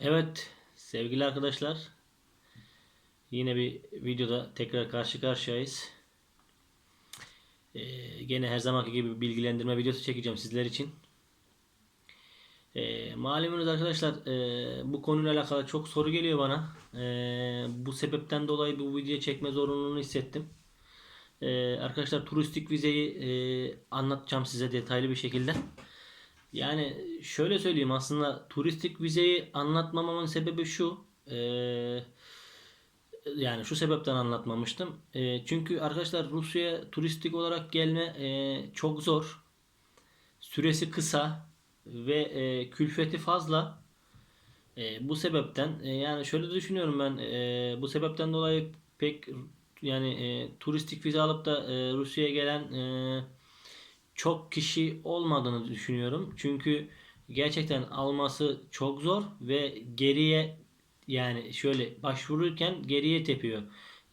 Evet sevgili arkadaşlar yine bir videoda tekrar karşı karşıyayız. Ee, gene her zamanki gibi bilgilendirme videosu çekeceğim sizler için. Ee, malumunuz arkadaşlar e, bu konuyla alakalı çok soru geliyor bana. Ee, bu sebepten dolayı bu videoyu çekme zorunluluğunu hissettim. Ee, arkadaşlar turistik vizeyi e, anlatacağım size detaylı bir şekilde. Yani şöyle söyleyeyim aslında turistik vizeyi anlatmamamın sebebi şu. eee, yani şu sebepten anlatmamıştım. Eee, çünkü arkadaşlar Rusya'ya turistik olarak gelme eee, çok zor. Süresi kısa ve eee, külfeti fazla. Eee, bu sebepten eee, yani şöyle düşünüyorum ben eee, bu sebepten dolayı pek yani eee, turistik vize alıp da eee, Rusya'ya gelen eee, çok kişi olmadığını düşünüyorum. Çünkü gerçekten alması çok zor ve geriye yani şöyle başvururken geriye tepiyor.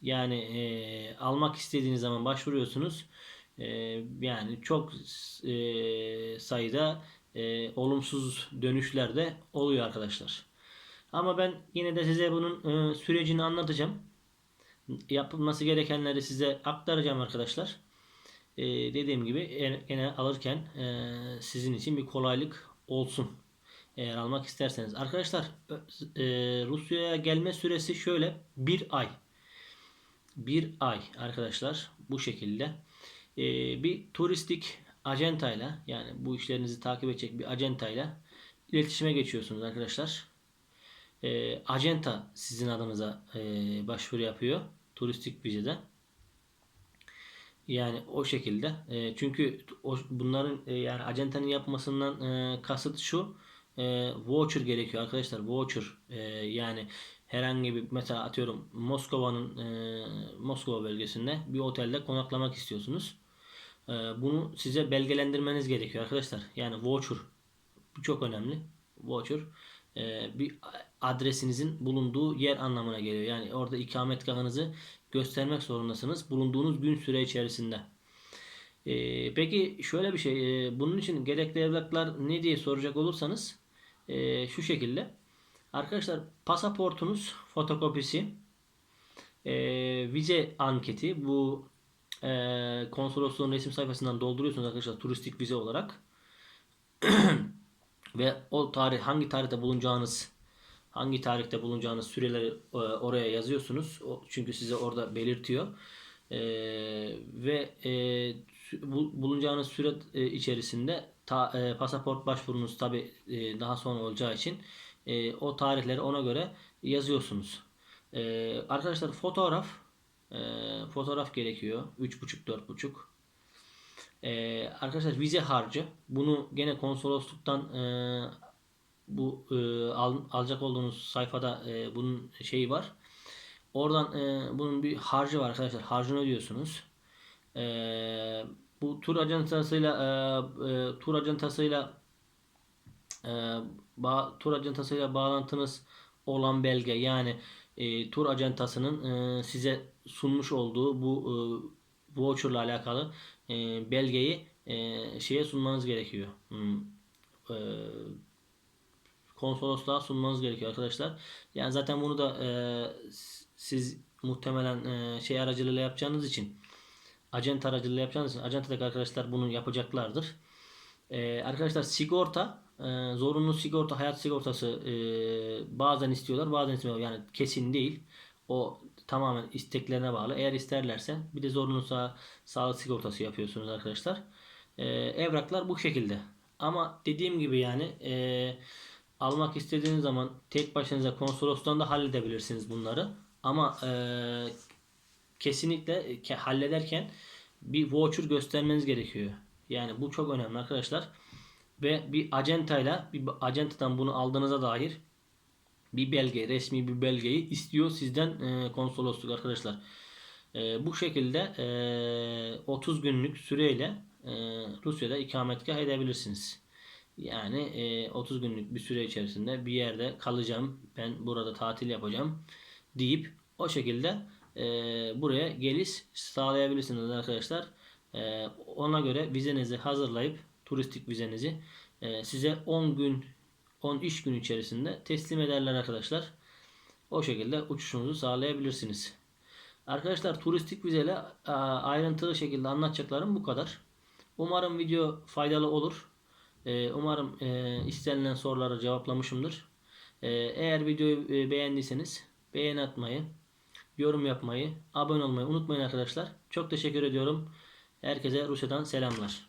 Yani e, almak istediğiniz zaman başvuruyorsunuz. E, yani çok e, sayıda e, olumsuz dönüşler de oluyor arkadaşlar. Ama ben yine de size bunun e, sürecini anlatacağım. Yapılması gerekenleri size aktaracağım arkadaşlar. Ee, dediğim gibi e- gene alırken e, sizin için bir kolaylık olsun. Eğer almak isterseniz. Arkadaşlar e, Rusya'ya gelme süresi şöyle bir ay. Bir ay arkadaşlar bu şekilde. E, bir turistik acentayla yani bu işlerinizi takip edecek bir acentayla iletişime geçiyorsunuz arkadaşlar. E, acenta sizin adınıza e, başvuru yapıyor turistik vizede. Yani o şekilde. E, çünkü o, bunların e, yani acentanın yapmasından e, kasıt şu. E, voucher gerekiyor arkadaşlar. Voucher. E, yani herhangi bir mesela atıyorum Moskova'nın e, Moskova bölgesinde bir otelde konaklamak istiyorsunuz. E, bunu size belgelendirmeniz gerekiyor arkadaşlar. Yani voucher. Bu çok önemli. Voucher e, bir adresinizin bulunduğu yer anlamına geliyor. Yani orada ikametgahınızı göstermek zorundasınız bulunduğunuz gün süre içerisinde. Ee, peki şöyle bir şey, e, bunun için gerekli evraklar ne diye soracak olursanız e, şu şekilde. Arkadaşlar pasaportunuz fotokopisi, e, vize anketi bu e, konsolosluğun resim sayfasından dolduruyorsunuz arkadaşlar turistik vize olarak. Ve o tarih hangi tarihte bulunacağınız hangi tarihte bulunacağınız süreleri e, oraya yazıyorsunuz. Çünkü size orada belirtiyor. E, ve e, bu, bulunacağınız süre içerisinde pasaport başvurunuz tabi daha sonra olacağı için o tarihleri ona göre yazıyorsunuz. Arkadaşlar fotoğraf fotoğraf gerekiyor. 3.5-4.5 ee, arkadaşlar vize harcı. Bunu gene konsolosluktan e, bu e, al, alacak olduğunuz sayfada e, bunun şeyi var. Oradan e, bunun bir harcı var arkadaşlar. Harcını ödüyorsunuz. E, bu tur ajantasıyla e, e, tur ajantasıyla e, ba, tur ajantasıyla bağlantınız olan belge yani e, tur ajantasının e, size sunmuş olduğu bu e, voucher ile alakalı e, belgeyi e, şeye sunmanız gerekiyor. Hmm, e, konsolosluğa sunmanız gerekiyor arkadaşlar. Yani zaten bunu da e, siz muhtemelen e, şey aracılığıyla yapacağınız için acent aracılığıyla yapacağınız için acentadaki arkadaşlar bunu yapacaklardır. E, arkadaşlar sigorta e, zorunlu sigorta hayat sigortası e, bazen istiyorlar bazen istemiyorlar. Yani kesin değil. O tamamen isteklerine bağlı. Eğer isterlerse bir de zorunlu sağ, sağlık sigortası yapıyorsunuz arkadaşlar. E, evraklar bu şekilde. Ama dediğim gibi yani eee almak istediğiniz zaman tek başınıza konsolostan da halledebilirsiniz bunları. Ama e, kesinlikle ke, hallederken bir voucher göstermeniz gerekiyor. Yani bu çok önemli arkadaşlar. Ve bir acentayla bir acentadan bunu aldığınıza dair bir belge, resmi bir belgeyi istiyor sizden e, konsolosluk arkadaşlar. E, bu şekilde e, 30 günlük süreyle e, Rusya'da ikametgah edebilirsiniz. Yani e, 30 günlük bir süre içerisinde bir yerde kalacağım. Ben burada tatil yapacağım deyip o şekilde e, buraya geliş sağlayabilirsiniz arkadaşlar. E, ona göre vizenizi hazırlayıp turistik vizenizi e, size 10 gün 10 iş günü içerisinde teslim ederler arkadaşlar. O şekilde uçuşunuzu sağlayabilirsiniz. Arkadaşlar turistik vizeyle ayrıntılı şekilde anlatacaklarım bu kadar. Umarım video faydalı olur. Ee, umarım e, istenilen soruları cevaplamışımdır. Ee, eğer videoyu e, beğendiyseniz beğeni atmayı, yorum yapmayı, abone olmayı unutmayın arkadaşlar. Çok teşekkür ediyorum. Herkese Rusya'dan selamlar.